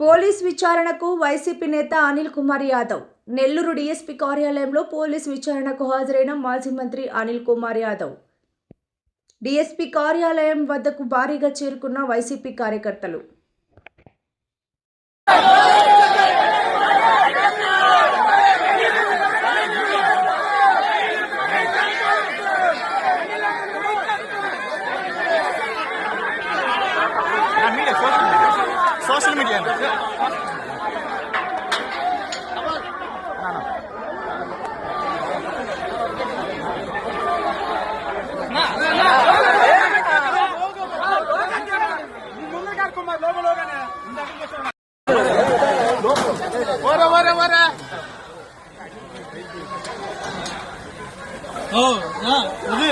Police విచారణకు వైసీపీ నేత Anil Kumar Yadav Nellore DSP కార్యాలయంలో పోలీస్ విచారణకు హాజరైన మాజీ మంత్రి అనిల్ కుమార్ యాదవ్. డీఎస్పీ కార్యాలయం వద్దకు భారీగా చేరుకున్న వైసీపీ కార్యకర్తలు. సోషల్ మీడియా ఓరే ఓరే ఓరే ఓ ఆ, ఇది